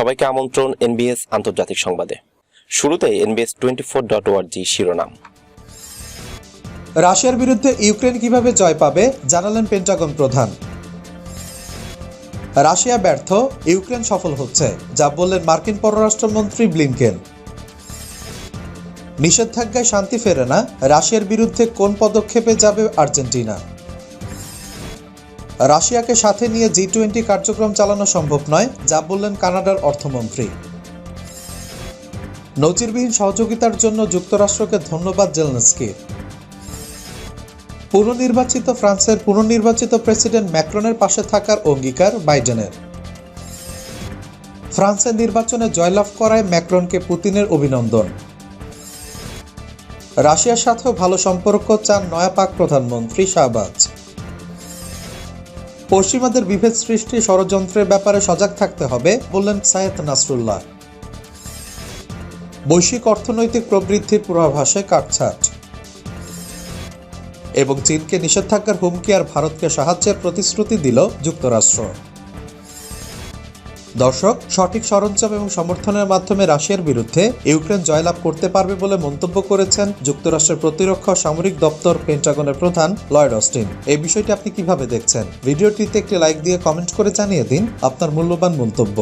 সবাইকে আমন্ত্রণ এনবিএস আন্তর্জাতিক সংবাদে। শুরুতে এনবিএস টোয়েন্টি ফোর ডট ওয়ার্জি শিরোনাম। রাশিয়ার বিরুদ্ধে ইউক্রেন কীভাবে জয় পাবে, জানালেন পেন্টাগন প্রধান। রাশিয়া ব্যর্থ, ইউক্রেন সফল হচ্ছে, যা বললেন মার্কিন পররাষ্ট্রমন্ত্রী ব্লিনকেন। নিষেধাজ্ঞায় শান্তি ফেরে না, রাশিয়ার বিরুদ্ধে কোন পদক্ষেপে যাবে আর্জেন্টিনা। রাশিয়াকে সাথে নিয়ে জি টোয়েন্টি কার্যক্রম চালানো সম্ভব নয়, যা বললেন কানাডার অর্থমন্ত্রী। নজিরবিহীন সহযোগিতার জন্য যুক্তরাষ্ট্রকে ধন্যবাদ জেলনেস্কির পুনর্নির্বাচিত ফ্রান্সের পুনর্নির্বাচিত প্রেসিডেন্ট ম্যাক্রনের পাশে থাকার অঙ্গীকার বাইডেনের। ফ্রান্সের নির্বাচনে জয়লাভ করায় ম্যাক্রনকে পুতিনের অভিনন্দন। রাশিয়ার সাথেও ভালো সম্পর্ক চান নয়া পাক প্রধানমন্ত্রী শাহবাজ। পশ্চিমাদের বিভেদ সৃষ্টি ষড়যন্ত্রের ব্যাপারে সজাগ থাকতে হবে, বললেন সায়েদ নাসরুল্লাহ। বৈশ্বিক অর্থনৈতিক প্রবৃদ্ধির পূর্বাভাসে কাটছাট। এবং চীনকে নিষেধাজ্ঞার হুমকি আর ভারতকে সাহায্যের প্রতিশ্রুতি দিল যুক্তরাষ্ট্র। দর্শক সঠিক সরঞ্জাম এবং সমর্থনের মাধ্যমে রাশিয়ার বিরুদ্ধে ইউক্রেন জয়লাভ করতে পারবে বলে মন্তব্য করেছেন যুক্তরাষ্ট্রের প্রতিরক্ষা সামরিক দপ্তর পেন্টাগনের প্রধান লয়েড অস্টিন। এই বিষয়টি আপনি কীভাবে দেখছেন? ভিডিওটিতে একটি লাইক দিয়ে কমেন্ট করে জানিয়ে দিন আপনার মূল্যবান মন্তব্য।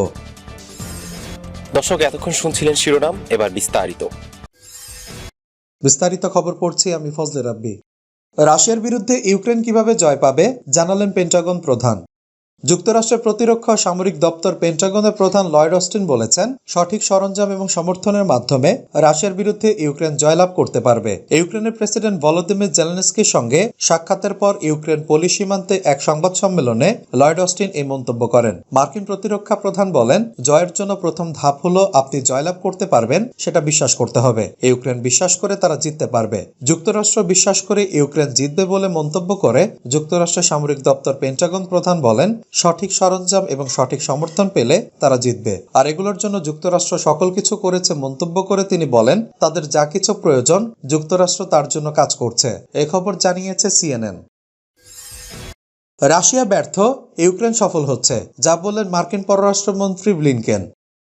দর্শক এতক্ষণ শুনছিলেন শিরোনাম এবার বিস্তারিত। বিস্তারিত খবর পড়ছি আমি ফজলে রাব্বি। রাশিয়ার বিরুদ্ধে ইউক্রেন কীভাবে জয় পাবে জানালেন পেন্টাগন প্রধান। যুক্তরাষ্ট্রের প্রতিরক্ষা সামরিক দপ্তর পেন্টাগনের প্রধান লয়েড অস্টিন বলেছেন, সঠিক সরঞ্জাম এবং সমর্থনের মাধ্যমে রাশিয়ার বিরুদ্ধে ইউক্রেন জয়লাভ করতে পারবে। ইউক্রেনের প্রেসিডেন্ট ভলোদিমির জেলেনস্কির সঙ্গে সাক্ষাতের পর ইউক্রেন পলি সীমান্তে এক সংবাদ সম্মেলনে লয়েড অস্টিন এই মন্তব্য করেন। মার্কিন প্রতিরক্ষা প্রধান বলেন, জয়ের জন্য প্রথম ধাপ হলো আপনি জয়লাভ করতে পারবেন, সেটা বিশ্বাস করতে হবে। ইউক্রেন বিশ্বাস করে তারা জিততে পারবে। যুক্তরাষ্ট্র বিশ্বাস করে ইউক্রেন জিতবে বলে মন্তব্য করে যুক্তরাষ্ট্রের সামরিক দপ্তর পেন্টাগন প্রধান বলেন সঠিক সরঞ্জাম এবং সঠিক সমর্থন পেলে তারা জিতবে। আর এগুলোর জন্য যুক্তরাষ্ট্র সকল কিছু করেছে মন্তব্য করে তিনি বলেন, তাদের যা কিছু প্রয়োজন, যুক্তরাষ্ট্র তার জন্য কাজ করছে। এ খবর জানিয়েছে সিএনএন। রাশিয়া ব্যর্থ, ইউক্রেন সফল হচ্ছে, যা বললেন মার্কিন পররাষ্ট্রমন্ত্রী ব্লিনকেন।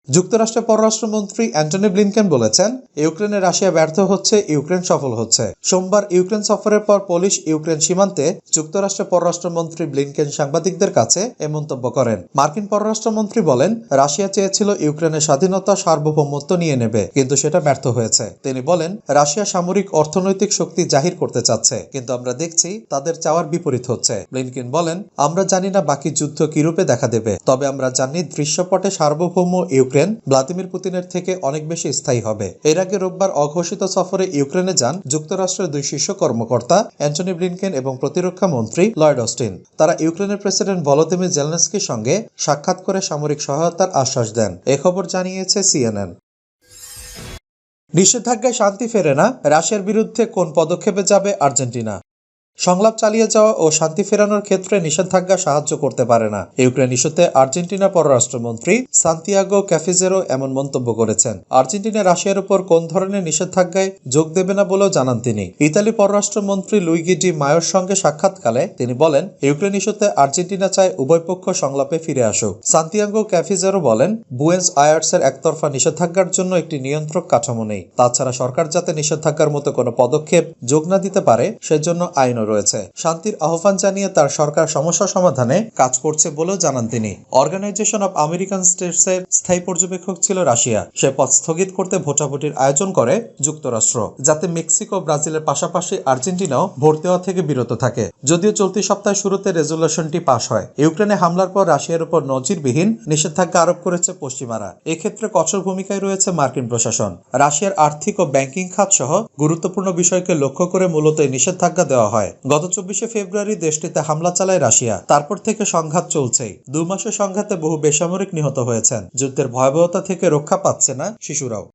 যুক্তরাষ্ট্রের পররাষ্ট্রমন্ত্রী অ্যান্টনি ব্লিনকেন বলেছেন, ইউক্রেনে রাশিয়া ব্যর্থ হচ্ছে, ইউক্রেন সফল হচ্ছে। সোমবার ইউক্রেন সফরের পর পোলিশ ইউক্রেন সীমান্তে যুক্তরাষ্ট্রের পররাষ্ট্রমন্ত্রী ব্লিনকেন সাংবাদিকদের কাছে এ মন্তব্য করেন। মার্কিন পররাষ্ট্রমন্ত্রী বলেন, রাশিয়া চেয়েছিল ইউক্রেনের স্বাধীনতা সার্বভৌমত্ব নিয়ে নেবে, কিন্তু সেটা ব্যর্থ হয়েছে। তিনি বলেন, রাশিয়া সামরিক অর্থনৈতিক শক্তি জাহির করতে চাচ্ছে, কিন্তু আমরা দেখছি তাদের চাওয়ার বিপরীত হচ্ছে। ব্লিনকেন বলেন, আমরা জানি না বাকি যুদ্ধ কিরূপে দেখা দেবে, তবে আমরা জানি দৃশ্যপটে সার্বভৌম ইউক্রেন ভ্লাদিমির পুতিনের থেকে অনেক বেশি স্থায়ী হবে। এর আগে রোববার অঘোষিত সফরে ইউক্রেনে যান যুক্তরাষ্ট্রের দুই শীর্ষ কর্মকর্তা, অ্যান্টনি ব্লিনকেন এবং প্রতিরক্ষা মন্ত্রী লয়েড অস্টিন। তারা ইউক্রেনের প্রেসিডেন্ট ভলোদিমির জেলনেস্কির সঙ্গে সাক্ষাৎ করে সামরিক সহায়তার আশ্বাস দেন। এ খবর জানিয়েছে সিএনএন। নিষেধাজ্ঞায় শান্তি ফেরে না, রাশিয়ার বিরুদ্ধে কোন পদক্ষেপে যাবে আর্জেন্টিনা? সংলাপ চালিয়ে যাওয়া ও শান্তি ফেরানোর ক্ষেত্রে নিষেধাজ্ঞা সাহায্য করতে পারে না। ইউক্রেন ইস্যুতে আর্জেন্টিনা পররাষ্ট্রমন্ত্রী সান্তিয়াগো ক্যাফিজেরো এমন মন্তব্য করেছেন। আর্জেন্টিনা রাশিয়ার উপর কোন ধরনের নিষেধাজ্ঞায় যোগ দেবে না বলেও জানান তিনি। ইতালি পররাষ্ট্রমন্ত্রী লুইগি ডি মায়োর সঙ্গে সাক্ষাৎকালে তিনি বলেন ইউক্রেন ইস্যুতে আর্জেন্টিনা চায় উভয় পক্ষ সংলাপে ফিরে আসুক। সান্তিয়াগো ক্যাফিজেরো বলেন, বুয়েন্স আয়ার্সের একতরফা নিষেধাজ্ঞার জন্য একটি নিয়ন্ত্রক কাঠামো নেই। তাছাড়া সরকার যাতে নিষেধাজ্ঞার মতো কোনো পদক্ষেপ যোগ না দিতে পারে, সেজন্য আইনও রয়েছে। শান্তির আহ্বান জানিয়ে তার সরকার সমস্যা সমাধানে কাজ করছে বলেও জানান তিনি। অর্গানাইজেশন অব আমেরিকান স্টেটস এর স্থায়ী পর্যবেক্ষক ছিল রাশিয়া। সে পদ স্থগিত করতে ভোটাভুটির আয়োজন করে যুক্তরাষ্ট্র, যাতে মেক্সিকো, ব্রাজিলের পাশাপাশি আর্জেন্টিনাও ভোট দেওয়া থেকে বিরত থাকে। যদিও চলতি সপ্তাহের শুরুতে রেজুলেশনটি পাশ হয়। ইউক্রেনে হামলার পর রাশিয়ার উপর নজিরবিহীন নিষেধাজ্ঞা আরোপ করেছে পশ্চিমারা। এক্ষেত্রে কঠোর ভূমিকায় রয়েছে মার্কিন প্রশাসন। রাশিয়ার আর্থিক ও ব্যাংকিং খাত সহ গুরুত্বপূর্ণ বিষয়কে লক্ষ্য করে মূলত এই নিষেধাজ্ঞা দেওয়া হয়। গত চব্বিশে ফেব্রুয়ারি দেশটিতে হামলা চালায় রাশিয়া। তারপর থেকে সংঘাত চলছেই। দু মাসের সংঘাতে বহু বেসামরিক নিহত হয়েছেন। যুদ্ধের ভয়াবহতা থেকে রক্ষা পাচ্ছে না শিশুরাও।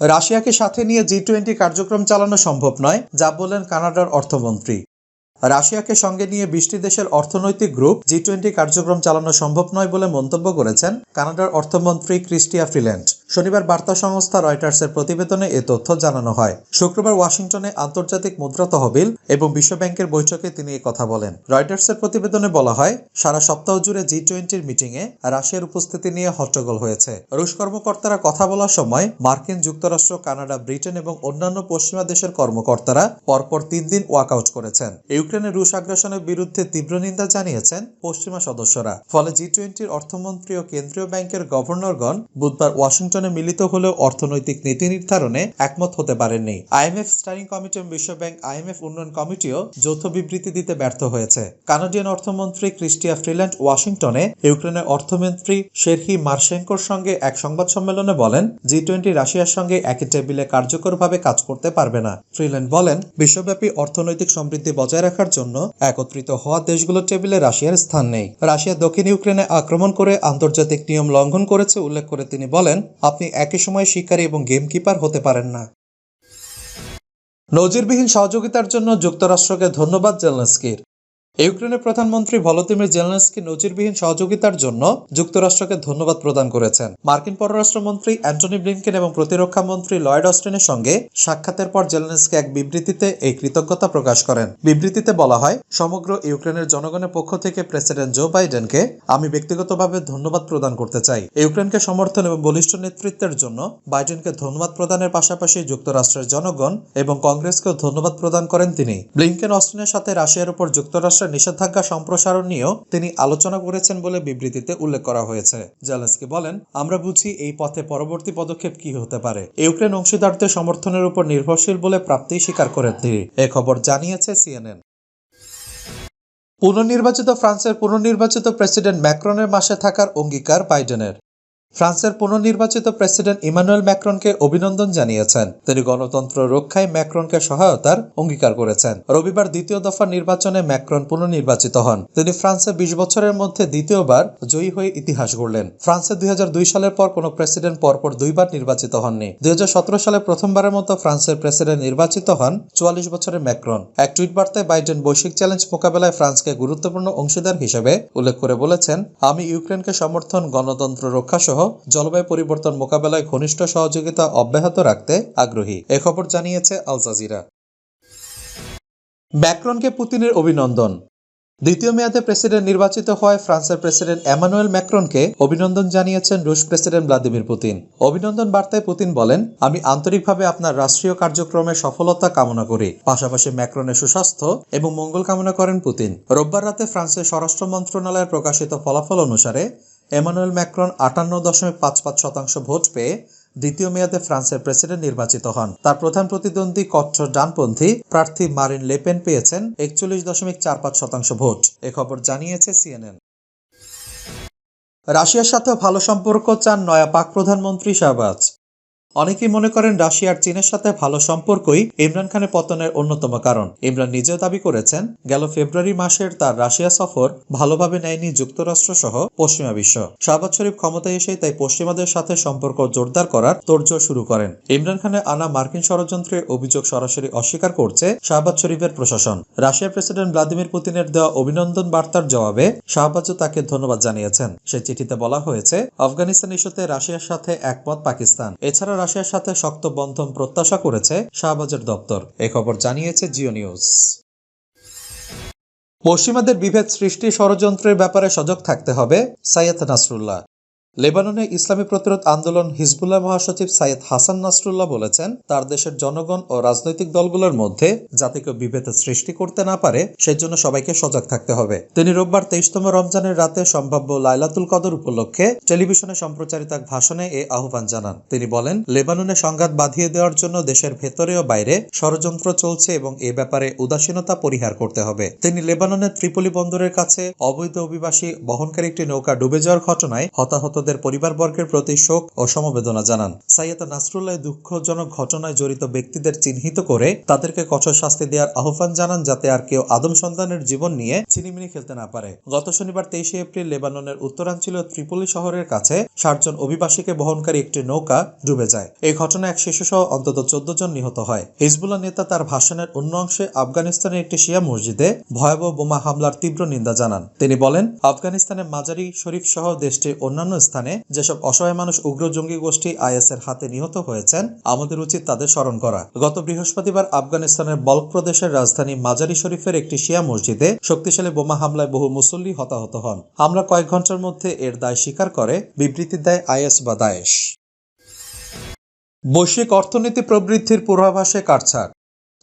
রাশিয়াকে সাথে নিয়ে জি টোয়েন্টি কার্যক্রম চালানো সম্ভব নয়, যা বললেন কানাডার অর্থমন্ত্রী। রাশিয়াকে সঙ্গে নিয়ে বিশটি দেশের অর্থনৈতিক গ্রুপ জি টোয়েন্টি কার্যক্রম চালানো সম্ভব নয় বলে মন্তব্য করেছেন কানাডার অর্থমন্ত্রী ক্রিস্টিয়া ফ্রিল্যান্ড। শনিবার বার্তা সংস্থা রয়টার্সের প্রতিবেদনে এ তথ্য জানানো হয়। শুক্রবার ওয়াশিংটনে আন্তর্জাতিক মুদ্রা তহবিল এবং বিশ্বব্যাংকের বৈঠকে তিনি কথা বলেন। রয়টার্সের প্রতিবেদনে বলা হয়, সারা সপ্তাহ জুড়ে জি টোয়েন্টির মিটিংয়ে রাশিয়ার উপস্থিতি নিয়ে হট্টগোল হয়েছে। রুশ কর্মকর্তারা কথা বলার সময় মার্কিন যুক্তরাষ্ট্র, কানাডা, ব্রিটেন এবং অন্যান্য পশ্চিমা দেশের কর্মকর্তারা পরপর তিন দিন ওয়াকআউট করেছেন। ইউক্রেনে রুশ আগ্রাসনের বিরুদ্ধে তীব্র নিন্দা জানিয়েছেন পশ্চিমা সদস্যরা। ফলে জি টোয়েন্টির অর্থমন্ত্রী ও কেন্দ্রীয় ব্যাংকের গভর্নরগণ বুধবার ওয়াশিংটনে মিলিত হলেও অর্থনৈতিক নীতি নির্ধারণে একমত হতে পারেননি। আইএমএফ স্টারিং কমিটি এবং বিশ্বব্যাংক আইএমএফ উন্নয়ন কমিটিও যৌথ বিবৃতি দিতে ব্যর্থ হয়েছে। কানাডিয়ান অর্থমন্ত্রী ক্রিস্টিয়া ফ্রিল্যান্ড ওয়াশিংটনে ইউক্রেনের অর্থমন্ত্রী শেরহি মার্শেঙ্কোর সঙ্গে এক সংবাদ সম্মেলনে বলেন জি টোয়েন্টি রাশিয়ার সঙ্গে একই টেবিলে কার্যকরভাবে কাজ করতে পারবে না। ফ্রিল্যান্ড বলেন, বিশ্বব্যাপী অর্থনৈতিক সমৃদ্ধি বজায় রাখার জন্য একত্রিত হওয়া দেশগুলোর টেবিলে রাশিয়ার স্থান নেই। রাশিয়া দক্ষিণ ইউক্রেনে আক্রমণ করে আন্তর্জাতিক নিয়ম লঙ্ঘন করেছে উল্লেখ করে তিনি বলেন, আপনি একই সময় শিকারী এবং গেমকিপার হতে পারেন না। নজিরবিহীন সহযোগিতার জন্য যুক্তরাষ্ট্রকে ধন্যবাদ, জেলনেস্কির। ইউক্রেনের প্রধানমন্ত্রী ভলোদিমির জেলনেস্কি নজিরবিহীন সহযোগিতার জন্য যুক্তরাষ্ট্রকে ধন্যবাদ প্রদান করেছেন। মার্কিন পররাষ্ট্রমন্ত্রী অ্যান্টনি ব্লিনকেন এবং প্রতিরক্ষা মন্ত্রী লয়েড অস্টিনের সঙ্গে সাক্ষাতের পর জেলনেস্কি এক বিবৃতিতে এই কৃতজ্ঞতা প্রকাশ করেন। বিবৃতিতে বলা হয়, সমগ্র ইউক্রেনের জনগণের পক্ষ থেকে প্রেসিডেন্ট জো বাইডেনকে আমি ব্যক্তিগতভাবে ধন্যবাদ প্রদান করতে চাই। ইউক্রেনকে সমর্থন এবং বলিষ্ঠ নেতৃত্বের জন্য বাইডেনকে ধন্যবাদ প্রদানের পাশাপাশি যুক্তরাষ্ট্রের জনগণ এবং কংগ্রেসকেও ধন্যবাদ প্রদান করেন তিনি। ব্লিনকেন অস্টিনের সাথে রাশিয়ার উপর যুক্তরাষ্ট্রের নিষেধাজ্ঞা সম্প্রসারণ নিয়েও তিনি আলোচনা করেছেন বলে বিবৃতিতে উল্লেখ করা হয়েছে। জেলেন্সকি বলেন, আমরা বুঝি এই পথে পরবর্তী পদক্ষেপ কি হতে পারে। ইউক্রেন অংশীদারদের সমর্থনের উপর নির্ভরশীল বলে প্রাপ্তি স্বীকার করেন তিনি এ খবর জানিয়েছে সিএনএন। পুনর্নির্বাচিত ফ্রান্সের পুনর্নির্বাচিত প্রেসিডেন্ট ম্যাক্রনের মাসে থাকার অঙ্গীকার বাইডেনের। ফ্রান্সের পুনর্নির্বাচিত প্রেসিডেন্ট ইমানুয়েল ম্যাক্রনকে অভিনন্দন জানিয়েছেন। তিনি গণতন্ত্র রক্ষায় ম্যাক্রনকে সহায়তার অঙ্গীকার করেছেন। রবিবার দ্বিতীয় দফা নির্বাচনে ম্যাক্রন পুনর্নির্বাচিত হন। তিনি ফ্রান্সে বিশ বছরের মধ্যে দ্বিতীয়বার জয়ী হয়ে ইতিহাস গড়লেন। ফ্রান্সে দুই হাজার দুই সালের পর কোনো প্রেসিডেন্ট পরপর দুইবার নির্বাচিত হননি। দুই হাজার সতেরো সালে প্রথমবারের মতো ফ্রান্সের প্রেসিডেন্ট নির্বাচিত হন চুয়াল্লিশ বছরের ম্যাক্রন। এক টুইট বার্তায় বাইডেন বৈশ্বিক চ্যালেঞ্জ মোকাবেলায় ফ্রান্সকে গুরুত্বপূর্ণ অংশীদার হিসেবে উল্লেখ করে বলেছেন, আমি ইউক্রেনকে সমর্থন, গণতন্ত্র রক্ষা সহ জলবায়ু পরিবর্তন মোকাবেলায় ঘনিষ্ঠ সহযোগিতা অব্যাহত রাখতে আগ্রহী। এ খবর জানিয়েছে আল জাজিরা। ম্যাক্রনকে পুতিনের অভিনন্দন। দ্বিতীয় মেয়াদে প্রেসিডেন্ট নির্বাচিত হওয়ায় ফ্রান্সের প্রেসিডেন্ট এমানুয়েল ম্যাক্রনকে অভিনন্দন জানিয়েছেন রুশ প্রেসিডেন্ট ভ্লাদিমির পুতিন। অভিনন্দন বার্তায় পুতিন বলেন, আমি আন্তরিকভাবে আপনার রাষ্ট্রীয় কার্যক্রমে সফলতা কামনা করি। পাশাপাশি ম্যাক্রনের সুস্বাস্থ্য এবং মঙ্গল কামনা করেন পুতিন। রোববার রাতে ফ্রান্সের স্বরাষ্ট্র মন্ত্রণালয়ের প্রকাশিত ফলাফল অনুসারে এমানুয়েল ম্যাক্রন আটান্ন দশমিক পাঁচ পাঁচ শতাংশ ভোট পেয়ে দ্বিতীয় মেয়াদে ফ্রান্সের প্রেসিডেন্ট নির্বাচিত হন। তার প্রধান প্রতিদ্বন্দ্বী কট্টর ডানপন্থী প্রার্থী মারিন লেপেন পেয়েছেন একচল্লিশ দশমিক চার পাঁচ শতাংশ ভোট। এ খবর জানিয়েছে সিএনএন। রাশিয়ার সাথে ভালো সম্পর্ক চান নয়া পাক প্রধানমন্ত্রী শাহবাজ। অনেকেই মনে করেন রাশিয়ার চীনের সাথে ভালো সম্পর্কই ইমরান খানের পতনের অন্যতম কারণ। ইমরান নিজেও দাবি করেছেন, গেল ফেব্রুয়ারি মাসের তার রাশিয়া সফর ভালোভাবে নেয়নি যুক্তরাষ্ট্র সহ পশ্চিমা বিশ্ব। শাহবাজ শরীফ ক্ষমতায় এসে তাই পশ্চিমাদের সাথে সম্পর্ক জোরদার করার তোড়জোড় শুরু করেন। ইমরান খানের আনা মার্কিন ষড়যন্ত্রের অভিযোগ সরাসরি অস্বীকার করছে শাহবাজ শরীফের প্রশাসন। রাশিয়ার প্রেসিডেন্ট ভ্লাদিমির পুতিনের দেওয়া অভিনন্দন বার্তার জবাবে শাহবাজও তাকে ধন্যবাদ জানিয়েছেন। সে চিঠিতে বলা হয়েছে, আফগানিস্তান ইস্যুতে রাশিয়ার সাথে একমত পাকিস্তান। এছাড়া রাশিয়ার সাথে শক্ত বন্ধন প্রত্যাশা করেছে শাহবাজের দপ্তর। এ খবর জানিয়েছে জিও নিউজ। পশ্চিমাদের বিভেদ সৃষ্টি ষড়যন্ত্রের ব্যাপারে সজাগ থাকতে হবে, সাইয়েদ নাসরুল্লাহ। লেবাননে ইসলামী প্রতিরোধ আন্দোলন হিজবুল্লাহ মহাসচিব সাইয়েদ হাসান নাসরুল্লাহ বলেছেন, তার দেশের জনগণ ও রাজনৈতিক দলগুলোর মধ্যে যাতে কেউ বিভেদ সৃষ্টি করতে না পারে, সেজন্য সবাইকে সজাগ থাকতে হবে। তিনি রোববার তেইশতম রমজানের রাতে সম্ভাব্য লাইলাতুল কদর উপলক্ষে টেলিভিশনে সম্প্রচারিত এক ভাষণে এ আহ্বান জানান। তিনি বলেন, লেবাননে সংঘাত বাঁধিয়ে দেওয়ার জন্য দেশের ভেতরে ও বাইরে ষড়যন্ত্র চলছে এবং এ ব্যাপারে উদাসীনতা পরিহার করতে হবে। তিনি লেবাননের ত্রিপলি বন্দরের কাছে অবৈধ অভিবাসী বহনকারী একটি নৌকা ডুবে যাওয়ার ঘটনায় হতাহত আহতদের পরিবারবর্গের প্রতি শোক ও সমবেদনা জানান। সাইয়েদা নাসরুল্লাহ দুঃখজনক ঘটনায় জড়িত ব্যক্তিদের চিহ্নিত করে তাদেরকে কঠোর শাস্তি দেওয়ার আহ্বান জানান যাতে আর কেউ আদম সন্তানের জীবন নিয়ে ছিনিমিনি খেলতে না পারে। গত শনিবার তেইশে এপ্রিল লেবাননের উত্তরাঞ্চলীয় ত্রিপলি শহরের কাছে ষাটজন অভিবাসীকে বহনকারী একটি নৌকা ডুবে যায়। এই ঘটনায় এক শিশুসহ অন্তত চোদ্দ জন নিহত হয়। হিজবুল্লাহ নেতা তার ভাষণের অন্য অংশে আফগানিস্তানের একটি শিয়া মসজিদে ভয়াবহ বোমা হামলার তীব্র নিন্দা জানান। তিনি বলেন, আফগানিস্তানের মাজারি শরীফ সহ দেশটির অন্যান্য স্থানে যেসব অসহায় মানুষ উগ্র জঙ্গি গোষ্ঠী আইএস এর হাতে নিহত হয়েছেন, আমাদের উচিত তাদের স্মরণ করা। গত বৃহস্পতিবার আফগানিস্তানের বল্ক প্রদেশের রাজধানী মাজারি শরীফের একটি শিয়া মসজিদে শক্তিশালী বোমা হামলায় বহু মুসল্লি হতাহত হন। হামলা কয়েক ঘণ্টার মধ্যে এর দায় স্বীকার করে বিবৃতি দেয় আইএস বা দায়েশ। বৈশ্বিক অর্থনীতি প্রবৃদ্ধির পূর্বাভাসে কাটছাট।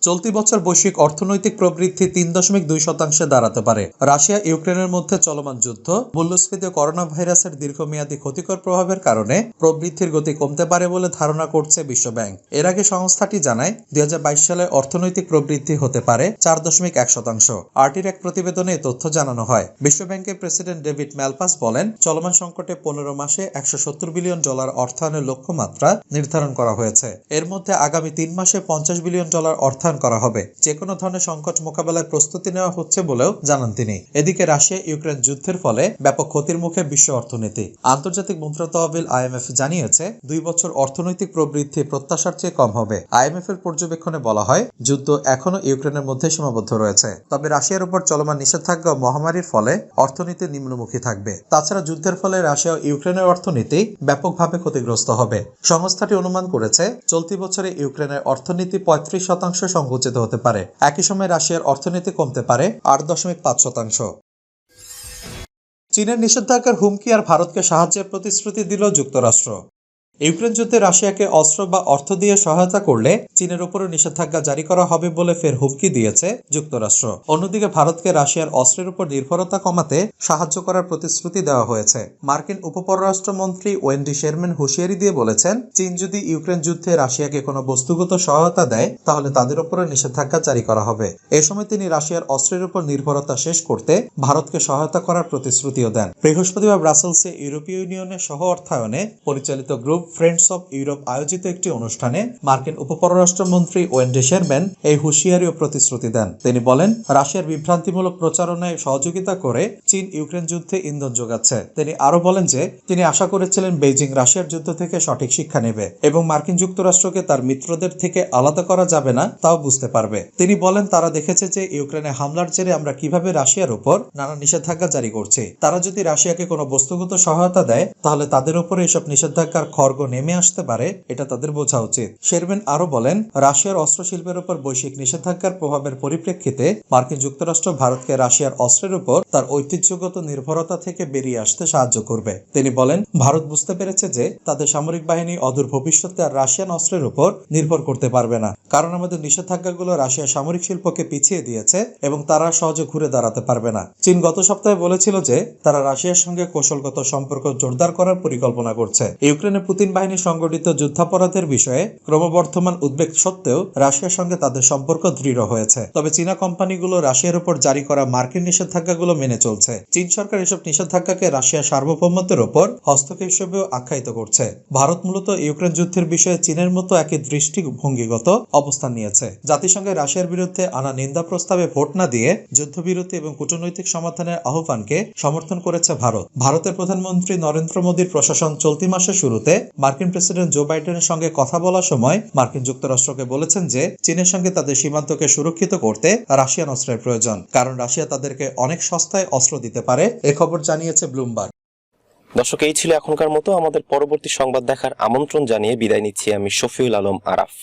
চলতি বছর বৈশ্বিক অর্থনৈতিক প্রবৃদ্ধি তিন দশমিক দুই শতাংশে দাঁড়াতে পারে। রাশিয়া, ইউক্রেনের মধ্যে চলমান যুদ্ধ মূল্যস্ফীতি ও করোনা ভাইরাসের দীর্ঘমেয়াদী ক্ষতিকর প্রভাবের কারণে প্রবৃদ্ধির গতি কমতে পারে বলে ধারণা করছে বিশ্বব্যাংক। এর আগে সংস্থাটি জানায়, দুই সালে অর্থনৈতিক প্রবৃদ্ধি হতে পারে চার দশমিক এক শতাংশ। আরটির এক প্রতিবেদনে তথ্য জানানো হয়। বিশ্বব্যাংকের প্রেসিডেন্ট ডেভিড ম্যালপাস বলেন, চলমান সংকটে পনেরো মাসে একশো সত্তর বিলিয়ন ডলার অর্থায়নের লক্ষ্যমাত্রা নির্ধারণ করা হয়েছে। এর মধ্যে আগামী তিন মাসে পঞ্চাশ বিলিয়ন ডলার অর্থায়ন করা হবে। যে কোনো ধরনের সংকট মোকাবেলায় প্রস্তুতি নেওয়া হচ্ছে বলেও জানান তিনি। এদিকে রাশিয়া ইউক্রেন যুদ্ধের ফলে ব্যাপক ক্ষতির মুখে বিশ্ব অর্থনীতি। আন্তর্জাতিক মুদ্রা তহবিল আইএমএফ জানিয়েছে, দুই বছর অর্থনৈতিক প্রবৃদ্ধি প্রত্যাশার চেয়ে কম হবে। আইএমএফ এর পর্যবেক্ষণে বলা হয়, যুদ্ধ এখনও ইউক্রেনের মধ্যে সীমাবদ্ধ রয়েছে। তবে রাশিয়ার উপর চলমান নিষেধাজ্ঞা মহামারীর ফলে অর্থনীতি নিম্নমুখী থাকবে। তাছাড়া যুদ্ধের ফলে রাশিয়া ও ইউক্রেনের অর্থনীতি ব্যাপকভাবে ক্ষতিগ্রস্ত হবে। সংস্থাটি অনুমান করেছে, চলতি বছরে ইউক্রেনের অর্থনীতি পঁয়ত্রিশ শতাংশ সংকুচিত হতে পারে। একই সময়ে রাশিয়ার অর্থনীতি কমতে পারে আট দশমিক পাঁচ শতাংশ। চীনের নিষেধাজ্ঞার হুমকি আর ভারতকে সাহায্যের প্রতিশ্রুতি দিল যুক্তরাষ্ট্র। ইউক্রেন যুদ্ধে রাশিয়াকে অস্ত্র বা অর্থ দিয়ে সহায়তা করলে চীনের উপরও নিষেধাজ্ঞা জারি করা হবে বলে ফের হুমকি দিয়েছে যুক্তরাষ্ট্র। অন্যদিকে ভারতকে রাশিয়ার অস্ত্রের উপর নির্ভরতা কমাতে সাহায্য করার প্রতিশ্রুতি দেওয়া হয়েছে। মার্কিন উপপররাষ্ট্রমন্ত্রী ওয়েন্ডি শেরম্যান হুঁশিয়ারি দিয়ে বলেছেন, চীন যদি ইউক্রেন যুদ্ধে রাশিয়াকে কোনো বস্তুগত সহায়তা দেয়, তাহলে তাদের উপরে নিষেধাজ্ঞা জারি করা হবে। এ সময় তিনি রাশিয়ার অস্ত্রের উপর নির্ভরতা শেষ করতে ভারতকে সহায়তা করার প্রতিশ্রুতিও দেন। বৃহস্পতিবার ব্রাসেলসে ইউরোপীয় ইউনিয়নের সহ অর্থায়নে পরিচালিত গ্রুপ ফ্রেন্ডস অব ইউরোপ আয়োজিত একটি অনুষ্ঠানে মার্কিন উপপররাষ্ট্রমন্ত্রী ওয়েন্ডে শেরম্যান এই হুঁশিয়ারি প্রতিশ্রুতি দেন। তিনি বলেন, রাশিয়ার বিভ্রান্তিমূলক প্রচারণায় সহযোগিতা করে চীন ইউক্রেন যুদ্ধে ইন্ধন যোগাচ্ছে। তিনি আরও বলেন যে, তিনি আশা করেছিলেন বেইজিং রাশিয়ার যুদ্ধ থেকে সঠিক শিক্ষা নেবে এবং মার্কিন যুক্তরাষ্ট্রকে তার মিত্রদের থেকে আলাদা করা যাবে না, তাও বুঝতে পারবে। তিনি বলেন, তারা দেখেছে যে ইউক্রেনে হামলার জেরে আমরা কীভাবে রাশিয়ার উপর নানা নিষেধাজ্ঞা জারি করছি। তারা যদি রাশিয়াকে কোনো বস্তুগত সহায়তা দেয়, তাহলে তাদের উপর এসব নিষেধাজ্ঞার খড়গ নেমে আসতে পারে, এটা তাদের বোঝা উচিত। শেরবেন আরও বলেন, রাশিয়ার অস্ত্র শিল্পের উপর বৈশ্বিক নিষেধাজ্ঞার প্রভাবের পরিপ্রেক্ষিতে মার্কিন যুক্তরাষ্ট্র ভারতকে রাশিয়ার অস্ত্রের উপর তার ঐতিহ্যগত নির্ভরতা থেকে বেরিয়ে আসতে সাহায্য করবে। তিনি বলেন, ভারত বুঝতে পেরেছে যে তাদের সামরিক বাহিনী অদূর ভবিষ্যতে আর রাশিয়ান অস্ত্রের উপর নির্ভর করতে পারবে না, কারণ আমাদের নিষেধাজ্ঞাগুলো রাশিয়ার সামরিক শিল্পকে পিছিয়ে দিয়েছে এবং তারা সহজে ঘুরে দাঁড়াতে পারবে না। চীন গত সপ্তাহে বলেছিল যে তারা রাশিয়ার সঙ্গে কৌশলগত সম্পর্ক জোরদার করার পরিকল্পনা করছে। ইউক্রেনে পুতিন বাহিনী সংগঠিত যুদ্ধাপরাধের বিষয়ে ক্রমবর্ধমান উদ্বেগ সত্ত্বেও রাশিয়ার সঙ্গে তাদের সম্পর্ক দৃঢ় হয়েছে। তবে চীনা কোম্পানিগুলো রাশিয়ার উপর জারি করা মার্কিন নিষেধাজ্ঞাগুলো মেনে চলছে। চীন সরকার এসব নিষেধাজ্ঞাকে রাশিয়ার সার্বভৌমত্বের উপর হস্তক্ষেপ হিসেবেও আখ্যায়িত করছে। ভারত মূলত ইউক্রেন যুদ্ধের বিষয়ে চীনের মতো একই দৃষ্টিভঙ্গিগত অবস্থান নিয়েছে। জাতিসংঘে রাশিয়ার বিরুদ্ধে আনা নিন্দা প্রস্তাবে ভোট না দিয়ে যুদ্ধবিরতি এবং কূটনৈতিক সমাধানের আহ্বানকে সমর্থন করেছে ভারত। ভারতের প্রধানমন্ত্রী নরেন্দ্র মোদীর প্রশাসন চলতি মাসের শুরুতে মার্কিন প্রেসিডেন্ট জো বাইডেনের সঙ্গে কথা বলার সময় মার্কিন যুক্তরাষ্ট্রকে বলেছেন যে চীনের সঙ্গে তাদের সীমান্তকে সুরক্ষিত করতে রাশিয়ান অস্ত্রের প্রয়োজন, কারণ রাশিয়া তাদেরকে অনেক সস্তায় অস্ত্র দিতে পারে, এ খবর জানিয়েছে ব্লুমবার্গ। দর্শক, এই ছিল এখনকার মতো। আমাদের পরবর্তী সংবাদ দেখার আমন্ত্রণ জানিয়ে বিদায় নিচ্ছি আমি শফিউল আলম আরাফ।